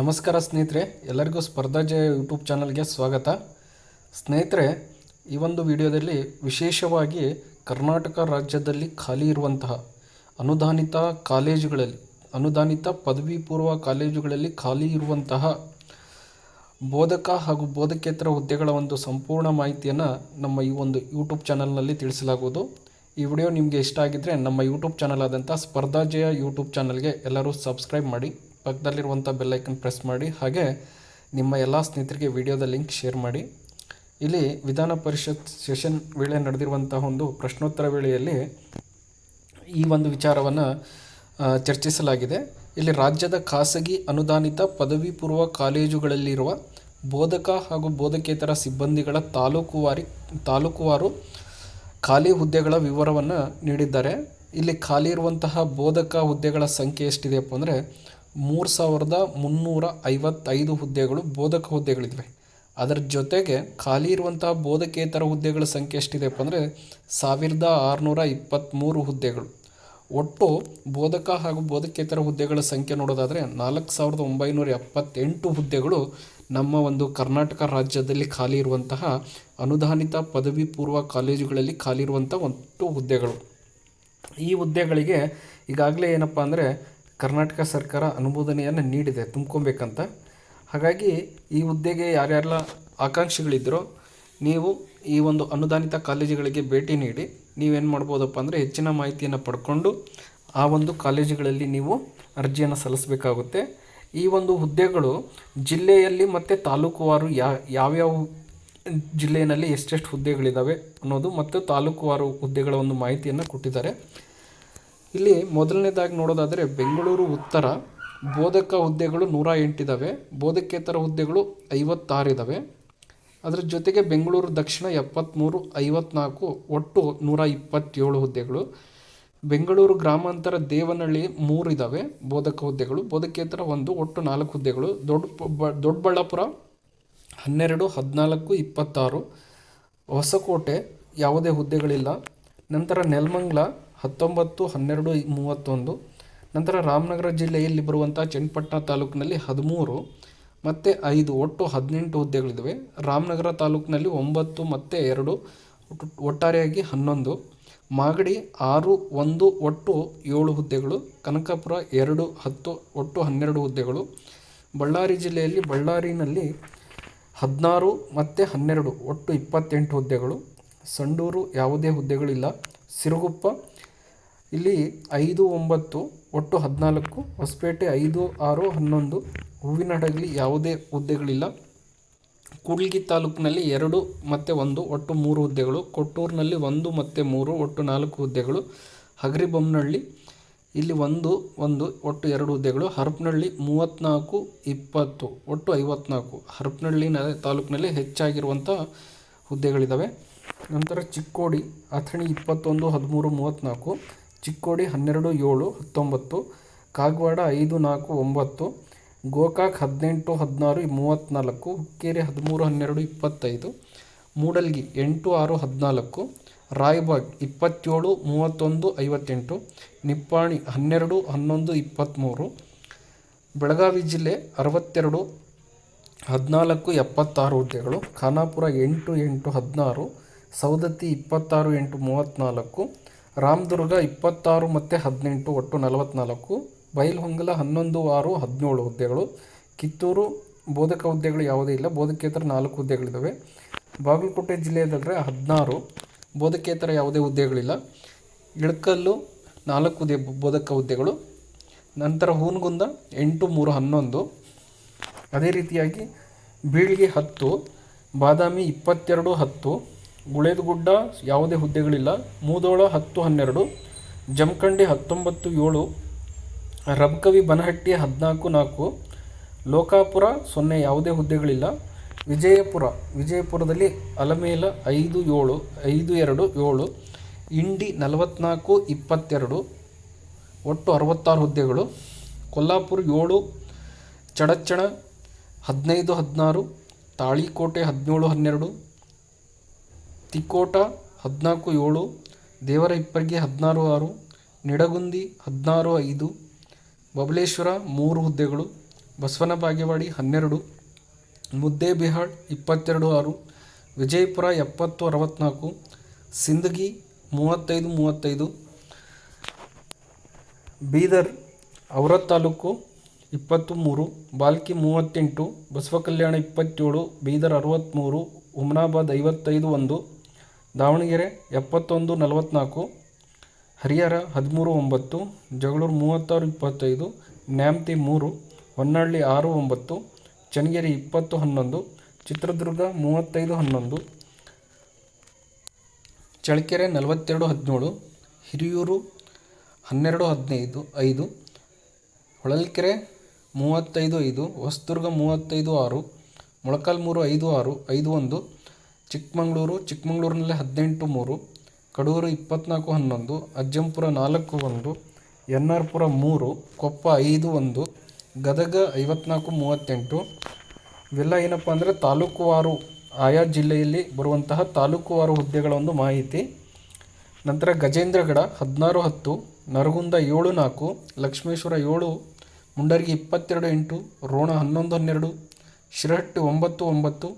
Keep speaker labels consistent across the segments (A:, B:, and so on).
A: ನಮಸ್ಕಾರ ಸ್ನೇಹಿತರೆ, ಎಲ್ಲರಿಗೂ ಸ್ಪರ್ಧಾ ಜಯ ಯೂಟ್ಯೂಬ್ ಚಾನಲ್ಗೆ ಸ್ವಾಗತ. ಸ್ನೇಹಿತರೆ, ಈ ಒಂದು ವಿಡಿಯೋದಲ್ಲಿ ವಿಶೇಷವಾಗಿ ಕರ್ನಾಟಕ ರಾಜ್ಯದಲ್ಲಿ ಖಾಲಿ ಇರುವಂತಹ ಅನುದಾನಿತ ಕಾಲೇಜುಗಳಲ್ಲಿ, ಅನುದಾನಿತ ಪದವಿ ಪೂರ್ವ ಕಾಲೇಜುಗಳಲ್ಲಿ ಖಾಲಿ ಇರುವಂತಹ ಬೋಧಕ ಹಾಗೂ ಬೋಧಕೇತರ ಹುದ್ದೆಗಳ ಒಂದು ಸಂಪೂರ್ಣ ಮಾಹಿತಿಯನ್ನು ನಮ್ಮ ಈ ಒಂದು ಯೂಟ್ಯೂಬ್ ಚಾನಲ್ನಲ್ಲಿ ತಿಳಿಸಲಾಗುವುದು. ಈ ವಿಡಿಯೋ ನಿಮಗೆ ಇಷ್ಟ ಆಗಿದ್ದರೆ ನಮ್ಮ ಯೂಟ್ಯೂಬ್ ಚಾನಲ್ ಆದಂಥ ಸ್ಪರ್ಧಾಜಯ ಯೂಟ್ಯೂಬ್ ಚಾನಲ್ಗೆ ಎಲ್ಲರೂ ಸಬ್ಸ್ಕ್ರೈಬ್ ಮಾಡಿ. ಪಕ್ಕದಲ್ಲಿರುವಂಥ ಬೆಲ್ಲೈಕನ್ ಪ್ರೆಸ್ ಮಾಡಿ, ಹಾಗೆ ನಿಮ್ಮ ಎಲ್ಲ ಸ್ನೇಹಿತರಿಗೆ ವಿಡಿಯೋದ ಲಿಂಕ್ ಶೇರ್ ಮಾಡಿ. ಇಲ್ಲಿ ವಿಧಾನ ಪರಿಷತ್ ಸೆಷನ್ ವೇಳೆ ನಡೆದಿರುವಂತಹ ಒಂದು ಪ್ರಶ್ನೋತ್ತರ ವೇಳೆಯಲ್ಲಿ ಈ ಒಂದು ವಿಚಾರವನ್ನು ಚರ್ಚಿಸಲಾಗಿದೆ. ಇಲ್ಲಿ ರಾಜ್ಯದ ಖಾಸಗಿ ಅನುದಾನಿತ ಪದವಿ ಪೂರ್ವ ಕಾಲೇಜುಗಳಲ್ಲಿರುವ ಬೋಧಕ ಹಾಗೂ ಬೋಧಕೇತರ ಸಿಬ್ಬಂದಿಗಳ ತಾಲೂಕುವಾರಿ ತಾಲೂಕುವಾರು ಖಾಲಿ ಹುದ್ದೆಗಳ ವಿವರವನ್ನು ನೀಡಿದ್ದಾರೆ. ಇಲ್ಲಿ ಖಾಲಿ ಇರುವಂತಹ ಬೋಧಕ ಹುದ್ದೆಗಳ ಸಂಖ್ಯೆ ಎಷ್ಟಿದೆಯಪ್ಪ ಅಂದರೆ ಮೂರು ಸಾವಿರದ ಮುನ್ನೂರ ಐವತ್ತೈದು ಹುದ್ದೆಗಳು ಬೋಧಕ ಹುದ್ದೆಗಳಿವೆ ಅದರ ಜೊತೆಗೆ ಖಾಲಿ ಇರುವಂತಹ ಬೋಧಕೇತರ ಹುದ್ದೆಗಳ ಸಂಖ್ಯೆ ಎಷ್ಟಿದೆಯಪ್ಪ ಅಂದರೆ ಸಾವಿರದ ಆರುನೂರ ಇಪ್ಪತ್ತ್ಮೂರು ಹುದ್ದೆಗಳು. ಒಟ್ಟು ಬೋಧಕ ಹಾಗೂ ಬೋಧಕೇತರ ಹುದ್ದೆಗಳ ಸಂಖ್ಯೆ ನೋಡೋದಾದರೆ ನಾಲ್ಕು ಸಾವಿರದ ಒಂಬೈನೂರ ಎಪ್ಪತ್ತೆಂಟು ಹುದ್ದೆಗಳು ನಮ್ಮ ಒಂದು ಕರ್ನಾಟಕ ರಾಜ್ಯದಲ್ಲಿ ಖಾಲಿ ಇರುವಂತಹ ಅನುದಾನಿತ ಪದವಿ ಪೂರ್ವ ಕಾಲೇಜುಗಳಲ್ಲಿ ಖಾಲಿ ಇರುವಂಥ ಒಟ್ಟು ಹುದ್ದೆಗಳು. ಈ ಹುದ್ದೆಗಳಿಗೆ ಈಗಾಗಲೇ ಏನಪ್ಪ ಅಂದರೆ ಕರ್ನಾಟಕ ಸರ್ಕಾರ ಅನುಮೋದನೆಯನ್ನು ನೀಡಿದೆ, ತುಂಬ್ಕೊಬೇಕಂತ. ಹಾಗಾಗಿ ಈ ಹುದ್ದೆಗೆ ಯಾರ್ಯಾರೆಲ್ಲ ಆಕಾಂಕ್ಷಿಗಳಿದ್ದರೋ ನೀವು ಈ ಒಂದು ಅನುದಾನಿತ ಕಾಲೇಜುಗಳಿಗೆ ಭೇಟಿ ನೀಡಿ, ನೀವೇನು ಮಾಡ್ಬೋದಪ್ಪ ಅಂದರೆ ಹೆಚ್ಚಿನ ಮಾಹಿತಿಯನ್ನು ಪಡ್ಕೊಂಡು ಆ ಒಂದು ಕಾಲೇಜುಗಳಲ್ಲಿ ನೀವು ಅರ್ಜಿಯನ್ನು ಸಲ್ಲಿಸಬೇಕಾಗುತ್ತೆ. ಈ ಒಂದು ಹುದ್ದೆಗಳು ಜಿಲ್ಲೆಯಲ್ಲಿ ಮತ್ತು ತಾಲೂಕುವಾರು ಯಾವ್ಯಾವ ಜಿಲ್ಲೆಯಲ್ಲಿ ಎಷ್ಟೆಷ್ಟು ಹುದ್ದೆಗಳಿದ್ದಾವೆ ಅನ್ನೋದು ಮತ್ತು ತಾಲೂಕುವಾರು ಹುದ್ದೆಗಳ ಒಂದು ಮಾಹಿತಿಯನ್ನು ಕೊಟ್ಟಿದ್ದಾರೆ. ಇಲ್ಲಿ ಮೊದಲನೇದಾಗಿ ನೋಡೋದಾದರೆ ಬೆಂಗಳೂರು ಉತ್ತರ, ಬೋಧಕ ಹುದ್ದೆಗಳು ನೂರ ಎಂಟಿದ್ದಾವೆ ಬೋಧಕೇತರ ಹುದ್ದೆಗಳು ಐವತ್ತಾರಿದ್ದಾವೆ ಅದರ ಜೊತೆಗೆ ಬೆಂಗಳೂರು ದಕ್ಷಿಣ ಎಪ್ಪತ್ತ್ಮೂರು ಐವತ್ನಾಲ್ಕು, ಒಟ್ಟು ನೂರ ಇಪ್ಪತ್ತೇಳು ಹುದ್ದೆಗಳು. ಬೆಂಗಳೂರು ಗ್ರಾಮಾಂತರ ದೇವನಹಳ್ಳಿ ಮೂರಿದ್ದಾವೆ ಬೋಧಕ ಹುದ್ದೆಗಳು. ಬೋಧಕೇತರ ಒಂದು, ಒಟ್ಟು ನಾಲ್ಕು ಹುದ್ದೆಗಳು. ದೊಡ್ಡ ದೊಡ್ಡಬಳ್ಳಾಪುರ ಹನ್ನೆರಡು, ಹದಿನಾಲ್ಕು, ಇಪ್ಪತ್ತಾರು. ಹೊಸಕೋಟೆ ಯಾವುದೇ ಹುದ್ದೆಗಳಿಲ್ಲ. ನಂತರ ನೆಲಮಂಗ್ಲ ಹತ್ತೊಂಬತ್ತು, ಹನ್ನೆರಡು, ಮೂವತ್ತೊಂದು. ನಂತರ ರಾಮನಗರ ಜಿಲ್ಲೆಯಲ್ಲಿ ಬರುವಂಥ ಚನ್ನಪಟ್ಟಣ ತಾಲೂಕಿನಲ್ಲಿ ಹದಿಮೂರು, ಮತ್ತು ಐದು, ಒಟ್ಟು ಹದಿನೆಂಟು ಹುದ್ದೆಗಳಿದ್ದಾವೆ. ರಾಮನಗರ ತಾಲೂಕಿನಲ್ಲಿ ಒಂಬತ್ತು, ಮತ್ತು ಎರಡು ಒಟ್ಟಾರೆಯಾಗಿ ಹನ್ನೊಂದು. ಮಾಗಡಿ ಆರು, ಒಂದು, ಒಟ್ಟು ಏಳು ಹುದ್ದೆಗಳು. ಕನಕಪುರ ಎರಡು, ಹತ್ತು, ಒಟ್ಟು ಹನ್ನೆರಡು ಹುದ್ದೆಗಳು. ಬಳ್ಳಾರಿ ಜಿಲ್ಲೆಯಲ್ಲಿ ಬಳ್ಳಾರಿನಲ್ಲಿ ಹದಿನಾರು, ಮತ್ತು ಹನ್ನೆರಡು, ಒಟ್ಟು ಇಪ್ಪತ್ತೆಂಟು ಹುದ್ದೆಗಳು. ಸಂಡೂರು ಯಾವುದೇ ಹುದ್ದೆಗಳಿಲ್ಲ. ಸಿರುಗುಪ್ಪ, ಇಲ್ಲಿ ಐದು, ಒಂಬತ್ತು, ಒಟ್ಟು ಹದಿನಾಲ್ಕು, ಹೊಸಪೇಟೆ ಐದು, ಆರು, ಹನ್ನೊಂದು, ಹೂವಿನಹಡಗಲಿ ಯಾವುದೇ ಹುದ್ದೆಗಳಿಲ್ಲ. ಕೂಡ್ಲಿಗಿ ತಾಲೂಕಿನಲ್ಲಿ ಎರಡು, ಮತ್ತು ಒಂದು, ಒಟ್ಟು ಮೂರು ಹುದ್ದೆಗಳು. ಕೊಟ್ಟೂರಿನಲ್ಲಿ ಒಂದು, ಮತ್ತು ಮೂರು, ಒಟ್ಟು ನಾಲ್ಕು ಹುದ್ದೆಗಳು. ಹಗರಿಬೊಮ್ಮನಹಳ್ಳಿ ಇಲ್ಲಿ ಒಂದು ಒಂದು, ಒಟ್ಟು ಎರಡು ಹುದ್ದೆಗಳು. ಹರಪನಹಳ್ಳಿ, ಮೂವತ್ತ್ನಾಲ್ಕು, ಇಪ್ಪತ್ತು, ಒಟ್ಟು ಐವತ್ನಾಲ್ಕು ಹರಪನಹಳ್ಳಿ ನ ತಾಲೂಕಿನಲ್ಲಿ ಹೆಚ್ಚಾಗಿರುವಂಥ ಹುದ್ದೆಗಳಿದ್ದಾವೆ ನಂತರ ಚಿಕ್ಕೋಡಿ, ಅಥಣಿ ಇಪ್ಪತ್ತೊಂದು, ಹದಿಮೂರು, ಮೂವತ್ತ್ನಾಲ್ಕು, ಚಿಕ್ಕೋಡಿ ಹನ್ನೆರಡು, ಏಳು, ಹತ್ತೊಂಬತ್ತು, ಕಾಗವಾಡ ಐದು, ನಾಲ್ಕು, ಒಂಬತ್ತು, ಗೋಕಾಕ್ ಹದಿನೆಂಟು, ಹದಿನಾರು, ಮೂವತ್ತ್ನಾಲ್ಕು, ಹುಕ್ಕೇರಿ ಹದಿಮೂರು, ಹನ್ನೆರಡು, ಇಪ್ಪತ್ತೈದು, ಮೂಡಲ್ಗಿ ಎಂಟು, ಆರು, ಹದಿನಾಲ್ಕು, ರಾಯ್ಬಾಗ್ ಇಪ್ಪತ್ತೇಳು, ಮೂವತ್ತೊಂದು, ಐವತ್ತೆಂಟು, ನಿಪ್ಪಾಣಿ ಹನ್ನೆರಡು, ಹನ್ನೊಂದು, ಇಪ್ಪತ್ತ್ಮೂರು, ಬೆಳಗಾವಿ ಜಿಲ್ಲೆ ಅರವತ್ತೆರಡು, ಹದಿನಾಲ್ಕು, ಎಪ್ಪತ್ತಾರು ಹುದ್ದೆಗಳು, ಖಾನಾಪುರ ಎಂಟು ಎಂಟು, ಹದಿನಾರು ಸೌದತ್ತಿ ಇಪ್ಪತ್ತಾರು ಎಂಟು ಮೂವತ್ತ್ನಾಲ್ಕು ರಾಮದುರ್ಗ ಇಪ್ಪತ್ತಾರು ಮತ್ತು ಹದಿನೆಂಟು ಒಟ್ಟು ನಲವತ್ತ್ನಾಲ್ಕು ಬೈಲ್ಹೊಂಗಲ ಹನ್ನೊಂದು ಆರು ಹದಿನೇಳು ಹುದ್ದೆಗಳು, ಕಿತ್ತೂರು ಬೋಧಕ ಹುದ್ದೆಗಳು ಯಾವುದೇ ಇಲ್ಲ, ಬೋಧಕೇತರ ನಾಲ್ಕು ಹುದ್ದೆಗಳಿದ್ದಾವೆ. ಬಾಗಲಕೋಟೆ ಜಿಲ್ಲೆಯದಾದರೆ ಹದಿನಾರು, ಬೋಧಕೇತರ ಯಾವುದೇ ಹುದ್ದೆಗಳಿಲ್ಲ. ಇಳಕಲ್ಲು ನಾಲ್ಕು ಹುದ್ದೆ ಬೋಧಕ ಹುದ್ದೆಗಳು. ನಂತರ ಹೂನಗುಂದ ಎಂಟು ಮೂರು ಹನ್ನೊಂದು. ಅದೇ ರೀತಿಯಾಗಿ ಬೀಳಿಗೆ ಹತ್ತು, ಬಾದಾಮಿ ಇಪ್ಪತ್ತೆರಡು ಹತ್ತು ಗುಳೇದಗುಡ್ಡ ಯಾವುದೇ ಹುದ್ದೆಗಳಿಲ್ಲ. ಮೂದೋಳ ಹತ್ತು ಹನ್ನೆರಡು, ಜಮಖಂಡಿ ಹತ್ತೊಂಬತ್ತು ಏಳು, ರಬ್ಕವಿ ಬನಹಟ್ಟಿ ಹದಿನಾಲ್ಕು ನಾಲ್ಕು, ಲೋಕಾಪುರ ಸೊನ್ನೆ ಯಾವುದೇ ಹುದ್ದೆಗಳಿಲ್ಲ. ವಿಜಯಪುರ, ವಿಜಯಪುರದಲ್ಲಿ ಅಲಮೇಲ ಐದು ಏಳು, ಐದು ಎರಡು ಏಳು, ಇಂಡಿ ನಲವತ್ತ್ನಾಲ್ಕು ಇಪ್ಪತ್ತೆರಡು, ಒಟ್ಟು ಅರವತ್ತಾರು ಹುದ್ದೆಗಳು. ಕೊಲ್ಲಾಪುರ ಏಳು ಚಡಚ್ಚಣ ಹದಿನೈದು ಹದಿನಾರು, ತಾಳಿಕೋಟೆ ಹದಿನೇಳು ಹನ್ನೆರಡು ತಿಕೋಟ ಹದಿನಾಲ್ಕು ಏಳು, ದೇವರ ಇಪ್ಪರಿಗೆ ಹದಿನಾರು ಆರು, ನಿಡಗುಂದಿ ಹದಿನಾರು ಐದು, ಬಬಲೇಶ್ವರ ಮೂರು ಹುದ್ದೆಗಳು, ಬಸವನ ಬಾಗೇವಾಡಿ ಹನ್ನೆರಡು, ಮುದ್ದೇಬಿಹಾಳ್ ಇಪ್ಪತ್ತೆರಡು ಆರು, ವಿಜಯಪುರ ಎಪ್ಪತ್ತು ಅರವತ್ತ್ನಾಲ್ಕು ಸಿಂದಗಿ ಮೂವತ್ತೈದು ಮೂವತ್ತೈದು, ಬೀದರ್ ಔರತ್ ತಾಲೂಕು ಇಪ್ಪತ್ತು ಮೂರು, ಬಾಲ್ಕಿ ಮೂವತ್ತೆಂಟು ಬಸವ ಕಲ್ಯಾಣ ಇಪ್ಪತ್ತೇಳು, ಬೀದರ್ ಅರವತ್ತ್ಮೂರು ಉಮನಾಬಾದ್ ಐವತ್ತೈದು ಒಂದು ದಾವಣಗೆರೆ ಎಪ್ಪತ್ತೊಂದು ನಲವತ್ತ್ನಾಲ್ಕು ಹರಿಹರ ಹದಿಮೂರು, ಒಂಬತ್ತು, ಜಗಳೂರು ಮೂವತ್ತಾರು, ಇಪ್ಪತ್ತೈದು, ನ್ಯಾಮತಿ ಮೂರು ಹೊನ್ನಳ್ಳಿ ಆರು, ಒಂಬತ್ತು, ಚನ್ನಗಿರಿ ಇಪ್ಪತ್ತು, ಹನ್ನೊಂದು, ಚಿತ್ರದುರ್ಗ ಮೂವತ್ತೈದು, ಹನ್ನೊಂದು, ಚಳ್ಳಕೆರೆ ನಲವತ್ತೆರಡು, ಹದಿನೇಳು, ಹಿರಿಯೂರು ಹನ್ನೆರಡು, ಹದಿನೈದು, ಐದು, ಹೊಳಲ್ಕೆರೆ ಮೂವತ್ತೈದು, ಐದು, ಹೊಸದುರ್ಗ ಮೂವತ್ತೈದು, ಆರು, ಮೊಳಕಾಲ್ಮೂರು ಐದು, ಆರು, ಐದು, ಒಂದು ಚಿಕ್ಕಮಗಳೂರು, ಚಿಕ್ಕಮಗಳೂರಿನಲ್ಲಿ ಹದಿನೆಂಟು ಮೂರು, ಕಡೂರು ಇಪ್ಪತ್ತ್ನಾಲ್ಕು ಹನ್ನೊಂದು, ಅಜ್ಜಂಪುರ ನಾಲ್ಕು ಒಂದು ಎನ್ ಆರ್ ಪುರ ಮೂರು, ಕೊಪ್ಪ ಐದು ಒಂದು, ಗದಗ ಐವತ್ನಾಲ್ಕು ಮೂವತ್ತೆಂಟು. ಇವೆಲ್ಲ ಏನಪ್ಪ ಅಂದರೆ ತಾಲೂಕುವಾರು ಆಯಾ ಜಿಲ್ಲೆಯಲ್ಲಿ ಬರುವಂತಹ ತಾಲೂಕುವಾರು ಹುದ್ದೆಗಳ ಒಂದು ಮಾಹಿತಿ. ನಂತರ ಗಜೇಂದ್ರಗಡ ಹದಿನಾರು ಹತ್ತು, ನರಗುಂದ ಏಳು ನಾಲ್ಕು, ಲಕ್ಷ್ಮೇಶ್ವರ ಏಳು, ಮುಂಡರ್ಗಿ ಇಪ್ಪತ್ತೆರಡು ಎಂಟು, ರೋಣ ಹನ್ನೊಂದು ಹನ್ನೆರಡು, ಶಿರಹಟ್ಟಿ ಒಂಬತ್ತು ಒಂಬತ್ತು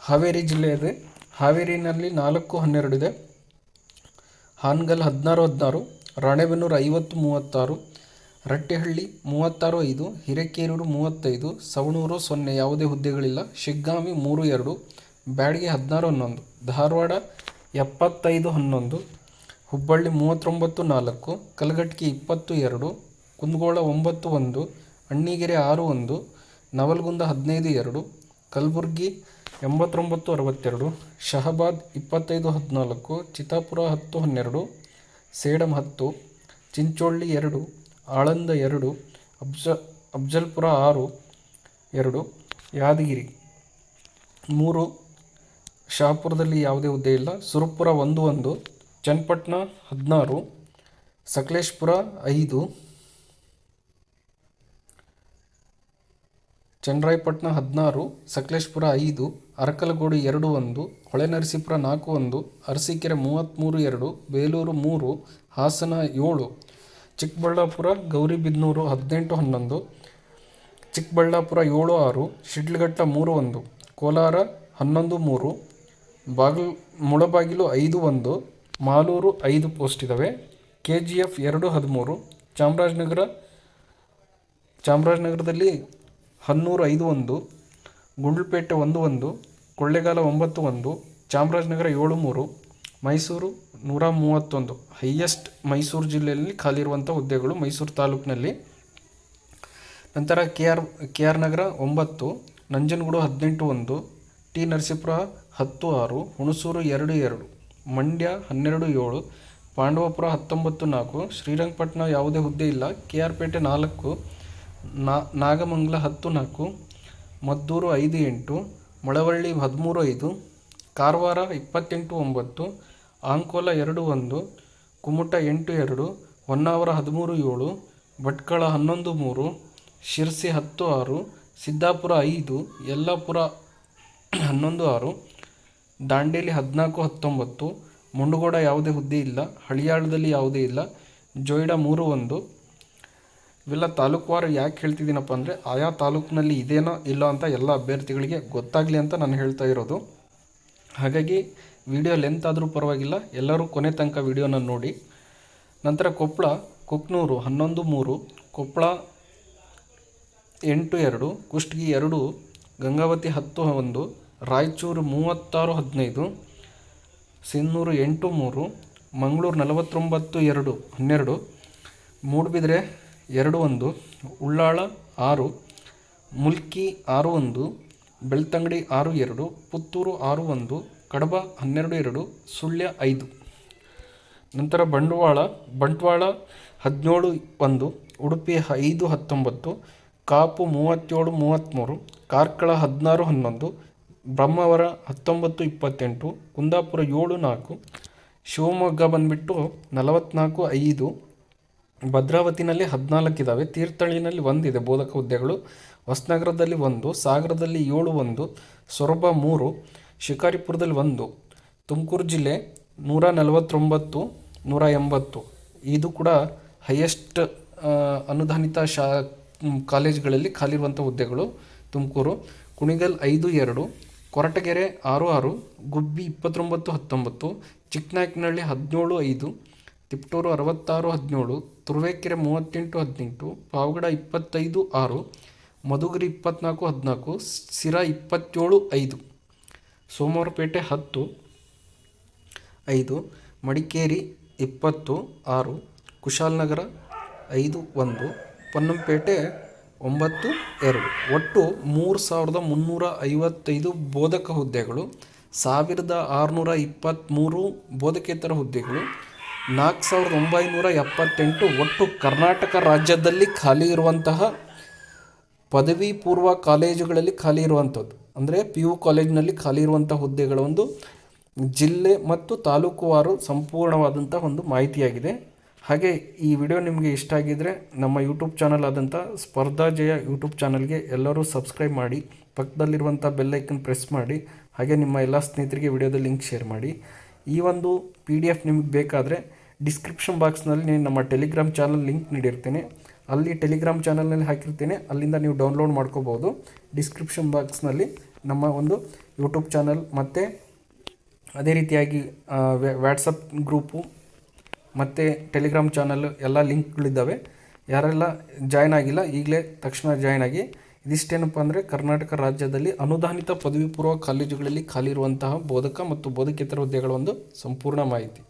A: ಹಾವೇರಿ ಜಿಲ್ಲೆ ಇದೆ. ಹಾವೇರಿನಲ್ಲಿ ನಾಲ್ಕು ಹನ್ನೆರಡು ಇದೆ. ಹಾನಗಲ್ ಹದಿನಾರು ಹದಿನಾರು, ರಾಣೆಬೆನ್ನೂರು ಐವತ್ತು ಮೂವತ್ತಾರು, ರಟ್ಟಿಹಳ್ಳಿ ಮೂವತ್ತಾರು ಐದು, ಹಿರೇಕೇರೂರು ಮೂವತ್ತೈದು, ಸವಣೂರು ಸೊನ್ನೆ ಯಾವುದೇ ಹುದ್ದೆಗಳಿಲ್ಲ. ಶಿಗ್ಗಾಮಿ ಮೂರು ಎರಡು, ಬ್ಯಾಡಗಿ ಹದಿನಾರು ಹನ್ನೊಂದು, ಧಾರವಾಡ ಎಪ್ಪತ್ತೈದು ಹನ್ನೊಂದು, ಹುಬ್ಬಳ್ಳಿ ಮೂವತ್ತೊಂಬತ್ತು ನಾಲ್ಕು, ಕಲಘಟ್ಕಿ ಇಪ್ಪತ್ತು ಎರಡು, ಕುಂದಗೋಳ ಒಂಬತ್ತು ಒಂದು, ಅಣ್ಣಿಗೆರೆ ಆರು ಒಂದು, ನವಲಗುಂದ ಹದಿನೈದು ಎರಡು, ಕಲಬುರ್ಗಿ ಎಂಬತ್ತೊಂಬತ್ತು ಅರವತ್ತೆರಡು, ಶಹಬಾದ್ ಇಪ್ಪತ್ತೈದು ಹದಿನಾಲ್ಕು ಚಿತಾಪುರ ಹತ್ತು ಹನ್ನೆರಡು, ಸೇಡಂ ಹತ್ತು, ಚಿಂಚೋಳ್ಳಿ ಎರಡು, ಆಳಂದ ಎರಡು, ಅಬ್ಜ, ಅಬ್ಜಲ್ಪುರ ಆರು, ಎರಡು, ಯಾದಗಿರಿ ಮೂರು. ಶಹಾಪುರದಲ್ಲಿ ಯಾವುದೇ ಹುದ್ದೆ ಇಲ್ಲ. ಸುರಪುರ ಒಂದು ಒಂದು, ಚನ್ನಪಟ್ಟಣ ಹದಿನಾರು, ಸಕಲೇಶ್ಪುರ ಐದು, ಚನ್ನರಾಯಪಟ್ಟಣ ಹದಿನಾರು, ಸಕಲೇಶ್ಪುರ ಐದು ಅರಕಲಗೂಡು ಎರಡು ಒಂದು, ಹೊಳೆನರಸೀಪುರ ನಾಲ್ಕು ಒಂದು, ಅರಸೀಕೆರೆ ಮೂವತ್ತ್ಮೂರು ಎರಡು, ಬೇಲೂರು ಮೂರು, ಹಾಸನ ಏಳು, ಚಿಕ್ಕಬಳ್ಳಾಪುರ ಗೌರಿಬಿದನೂರು ಹದಿನೆಂಟು ಹನ್ನೊಂದು, ಚಿಕ್ಕಬಳ್ಳಾಪುರ ಏಳು ಆರು, ಶಿಡ್ಲಘಟ್ಟ ಮೂರು ಒಂದು, ಕೋಲಾರ ಹನ್ನೊಂದು ಮೂರು, ಬಾಗಿಲು ಮುಳಬಾಗಿಲು ಐದು ಒಂದು, ಮಾಲೂರು ಐದು ಪೋಸ್ಟ್ ಇದ್ದಾವೆ ಕೆ ಜಿ ಎಫ್ ಎರಡು ಹದಿಮೂರು, ಚಾಮರಾಜನಗರ, ಚಾಮರಾಜನಗರದಲ್ಲಿ ಹನ್ನೂರು ಐದು ಒಂದು ಗುಂಡ್ಲುಪೇಟೆ ಒಂದು ಒಂದು, ಕೊಳ್ಳೇಗಾಲ ಒಂಬತ್ತು ಒಂದು, ಚಾಮರಾಜನಗರ ಏಳು ಮೂರು, ಮೈಸೂರು ನೂರ ಮೂವತ್ತೊಂದು. ಹೈಯೆಸ್ಟ್ ಮೈಸೂರು ಜಿಲ್ಲೆಯಲ್ಲಿ ಖಾಲಿ ಇರುವಂಥ ಹುದ್ದೆಗಳು ಮೈಸೂರು ತಾಲೂಕಿನಲ್ಲಿ. ನಂತರ K R K R Nagar ಒಂಬತ್ತು, ನಂಜನಗೂಡು ಹದಿನೆಂಟು ಒಂದು, ಟಿ ನರಸೀಪುರ ಹತ್ತು ಆರು, ಹುಣಸೂರು ಎರಡು ಎರಡು, ಮಂಡ್ಯ ಹನ್ನೆರಡು ಏಳು, ಪಾಂಡವಪುರ ಹತ್ತೊಂಬತ್ತು ನಾಲ್ಕು, ಶ್ರೀರಂಗಪಟ್ಟಣ ಯಾವುದೇ ಹುದ್ದೆ ಇಲ್ಲ ಕೆ ಆರ್ ಪೇಟೆ ನಾಲ್ಕು ನಾಗಮಂಗಲ ಹತ್ತು ನಾಲ್ಕು ಮದ್ದೂರು ಐದು ಎಂಟು, ಮಳವಳ್ಳಿ ಹದಿಮೂರು ಐದು, ಕಾರವಾರ ಇಪ್ಪತ್ತೆಂಟು ಒಂಬತ್ತು ಆಂಕೋಲ ಎರಡು ಒಂದು, ಕುಮಟ ಎಂಟು ಎರಡು, ಹೊನ್ನಾವರ ಹದಿಮೂರು ಏಳು, ಭಟ್ಕಳ ಹನ್ನೊಂದು ಮೂರು, ಶಿರ್ಸಿ ಹತ್ತು ಆರು, ಸಿದ್ದಾಪುರ ಐದು, ಯಲ್ಲಾಪುರ ಹನ್ನೊಂದು ಆರು, ದಾಂಡೇಲಿ ಹದಿನಾಲ್ಕು ಹತ್ತೊಂಬತ್ತು, ಮುಂಡಗೋಡ ಯಾವುದೇ ಹುದ್ದೆ ಇಲ್ಲ, ಹಳಿಯಾಳದಲ್ಲಿ ಯಾವುದೇ ಇಲ್ಲ, ಜೊಯ್ಡಾ ಮೂರು ಒಂದು ಇವೆಲ್ಲ ತಾಲೂಕುವಾರು ಯಾಕೆ ಹೇಳ್ತಿದ್ದೀನಪ್ಪ ಅಂದರೆ ಆಯಾ ತಾಲೂಕಿನಲ್ಲಿ ಇದೇನೋ ಇಲ್ಲ ಅಂತ ಎಲ್ಲ ಅಭ್ಯರ್ಥಿಗಳಿಗೆ ಗೊತ್ತಾಗಲಿ ಅಂತ ನಾನು ಹೇಳ್ತಾ ಇರೋದು. ಹಾಗಾಗಿ ವಿಡಿಯೋ ಲೆಂತ್ ಆದರೂ ಪರವಾಗಿಲ್ಲ, ಎಲ್ಲರೂ ಕೊನೆ ತನಕ ವಿಡಿಯೋನ ನೋಡಿ. ನಂತರ ಕೊಪ್ಪಳ ಕುಕ್ನೂರು ಹನ್ನೊಂದು ಮೂರು ಕೊಪ್ಪಳ ಎಂಟು ಎರಡು, ಕುಷ್ಟಗಿ ಎರಡು, ಗಂಗಾವತಿ ಹತ್ತು ಒಂದು, ರಾಯಚೂರು ಮೂವತ್ತಾರು ಹದಿನೈದು, ಸಿನ್ನೂರು ಎಂಟು ಮೂರು, ಮಂಗಳೂರು ನಲವತ್ತೊಂಬತ್ತು ಎರಡು ಹನ್ನೆರಡು, ಮೂಡುಬಿದ್ರೆ ಎರಡು ಒಂದು, ಉಳ್ಳಾಳ ಆರು, ಮುಲ್ಕಿ ಆರು ಒಂದು, ಬೆಳ್ತಂಗಡಿ ಆರು ಎರಡು, ಪುತ್ತೂರು ಆರು ಒಂದು, ಕಡಬ ಹನ್ನೆರಡು ಎರಡು, ಸುಳ್ಯ ಐದು. ನಂತರ ಬಂಡವಾಳ, ಬಂಟ್ವಾಳ ಹದಿನೇಳು ಒಂದು, ಉಡುಪಿ ಐದು ಹತ್ತೊಂಬತ್ತು, ಕಾಪು ಮೂವತ್ತೇಳು ಮೂವತ್ತ್ಮೂರು, ಕಾರ್ಕಳ ಹದಿನಾರು ಹನ್ನೊಂದು, ಬ್ರಹ್ಮಾವರ ಹತ್ತೊಂಬತ್ತು ಇಪ್ಪತ್ತೆಂಟು, ಕುಂದಾಪುರ ಏಳು ನಾಲ್ಕು, ಶಿವಮೊಗ್ಗ ಬಂದುಬಿಟ್ಟು ನಲವತ್ತ್ನಾಲ್ಕು ಐದು ಭದ್ರಾವತಿನಲ್ಲಿ ಹದಿನಾಲ್ಕು ಇದ್ದಾವೆ ತೀರ್ಥಹಳ್ಳಿನಲ್ಲಿ ಒಂದಿದೆ ಬೋಧಕ ಹುದ್ದೆಗಳು. ಹೊಸನಗರದಲ್ಲಿ ಒಂದು, ಸಾಗರದಲ್ಲಿ ಏಳು ಒಂದು, ಸೊರಬ ಮೂರು, ಶಿಕಾರಿಪುರದಲ್ಲಿ ಒಂದು, ತುಮಕೂರು ಜಿಲ್ಲೆ ನೂರ ನಲವತ್ತೊಂಬತ್ತು, ನೂರ ಎಂಬತ್ತು. ಇದು ಕೂಡ ಹೈಯೆಸ್ಟ್ ಅನುದಾನಿತ ಶಾ ಕಾಲೇಜ್ಗಳಲ್ಲಿ ಕಾಲೇಜುಗಳಲ್ಲಿ ಖಾಲಿ ಇರುವಂಥ ಹುದ್ದೆಗಳು. ತುಮಕೂರು, ಕುಣಿಗಲ್ ಐದು ಎರಡು, ಕೊರಟಗೆರೆ ಆರು ಆರು, ಗುಬ್ಬಿ ಇಪ್ಪತ್ತೊಂಬತ್ತು ಹತ್ತೊಂಬತ್ತು, ಚಿಕ್ಕನಾಯಕನಹಳ್ಳಿ ಹದಿನೇಳು ಐದು, ತಿಪ್ಟೂರು ಅರವತ್ತಾರು ಹದಿನೇಳು ತುರುವೇಕೆರೆ ಮೂವತ್ತೆಂಟು ಹದಿನೆಂಟು, ಪಾವಗಡ ಇಪ್ಪತ್ತೈದು ಆರು, ಮಧುಗಿರಿ ಇಪ್ಪತ್ನಾಲ್ಕು ಹದಿನಾಲ್ಕು, ಸಿರಾ ಇಪ್ಪತ್ತೇಳು ಐದು, ಸೋಮವಾರಪೇಟೆ ಹತ್ತು, ಐದು, ಮಡಿಕೇರಿ ಇಪ್ಪತ್ತು ಆರು, ಕುಶಾಲನಗರ ಐದು ಒಂದು, ಪೊನ್ನಂಪೇಟೆ ಒಂಬತ್ತು ಎರಡು. ಒಟ್ಟು ಮೂರು ಸಾವಿರದ ಮುನ್ನೂರ ಐವತ್ತೈದು ಬೋಧಕ ಹುದ್ದೆಗಳು, ಸಾವಿರದ ಆರುನೂರ ಇಪ್ಪತ್ತ್ಮೂರು ಬೋಧಕೇತರ ಹುದ್ದೆಗಳು ನಾಲ್ಕು ಸಾವಿರದ ಒಂಬೈನೂರ ಎಪ್ಪತ್ತೆಂಟು ಒಟ್ಟು ಕರ್ನಾಟಕ ರಾಜ್ಯದಲ್ಲಿ ಖಾಲಿ ಇರುವಂತಹ ಪದವಿ ಪೂರ್ವ ಕಾಲೇಜುಗಳಲ್ಲಿ ಖಾಲಿ ಇರುವಂಥದ್ದು. ಅಂದರೆ ಪಿ ಯು ಕಾಲೇಜಿನಲ್ಲಿ ಖಾಲಿ ಇರುವಂಥ ಹುದ್ದೆಗಳ ಒಂದು ಜಿಲ್ಲೆ ಮತ್ತು ತಾಲೂಕುವಾರು ಸಂಪೂರ್ಣವಾದಂಥ ಒಂದು ಮಾಹಿತಿಯಾಗಿದೆ. ಹಾಗೆ ಈ ವಿಡಿಯೋ ನಿಮಗೆ ಇಷ್ಟ ಆಗಿದ್ದರೆ ನಮ್ಮ ಯೂಟ್ಯೂಬ್ ಚಾನಲ್ ಆದಂಥ ಸ್ಪರ್ಧಾ ಜಯ ಯೂಟ್ಯೂಬ್ ಚಾನಲ್ಗೆ ಎಲ್ಲರೂ ಸಬ್ಸ್ಕ್ರೈಬ್ ಮಾಡಿ ಪಕ್ಕದಲ್ಲಿರುವಂಥ ಬೆಲ್ಲೈಕನ್ ಪ್ರೆಸ್ ಮಾಡಿ, ಹಾಗೆ ನಿಮ್ಮ ಎಲ್ಲ ಸ್ನೇಹಿತರಿಗೆ ವಿಡಿಯೋದ ಲಿಂಕ್ ಶೇರ್ ಮಾಡಿ. ಈ ಒಂದು ಪಿ ಡಿ ಎಫ್ ನಿಮಗೆ ಬೇಕಾದರೆ ಡಿಸ್ಕ್ರಿಪ್ಷನ್ ಬಾಕ್ಸ್ನಲ್ಲಿ ನಾನು ನಮ್ಮ ಟೆಲಿಗ್ರಾಮ್ ಚಾನಲ್ ಲಿಂಕ್ ನೀಡಿರ್ತೇನೆ. ಅಲ್ಲಿ ಟೆಲಿಗ್ರಾಮ್ ಚಾನಲ್ನಲ್ಲಿ ಹಾಕಿರ್ತೇನೆ. ಅಲ್ಲಿಂದ ನೀವು ಡೌನ್ಲೋಡ್ ಮಾಡ್ಕೋಬೋದು. ಡಿಸ್ಕ್ರಿಪ್ಷನ್ ಬಾಕ್ಸ್ನಲ್ಲಿ ನಮ್ಮ ಒಂದು ಯೂಟ್ಯೂಬ್ ಚಾನಲ್ ಮತ್ತು ಅದೇ ರೀತಿಯಾಗಿ ವ್ಯಾಟ್ಸಪ್ ಗ್ರೂಪು ಮತ್ತು ಟೆಲಿಗ್ರಾಮ್ ಚಾನಲ್ ಎಲ್ಲ ಲಿಂಕ್ಗಳಿದ್ದಾವೆ ಯಾರೆಲ್ಲ ಜಾಯ್ನ್ ಆಗಿಲ್ಲ, ಈಗಲೇ ತಕ್ಷಣ ಜಾಯ್ನ್ ಆಗಿ ಇದಿಷ್ಟೇನಪ್ಪ ಅಂದರೆ ಕರ್ನಾಟಕ ರಾಜ್ಯದಲ್ಲಿ ಅನುದಾನಿತ ಪದವಿ ಪೂರ್ವ ಕಾಲೇಜುಗಳಲ್ಲಿ ಖಾಲಿ ಇರುವಂತಹ ಬೋಧಕ ಮತ್ತು ಬೋಧಕೇತರ ಹುದ್ದೆಗಳ ಒಂದು ಸಂಪೂರ್ಣ ಮಾಹಿತಿ.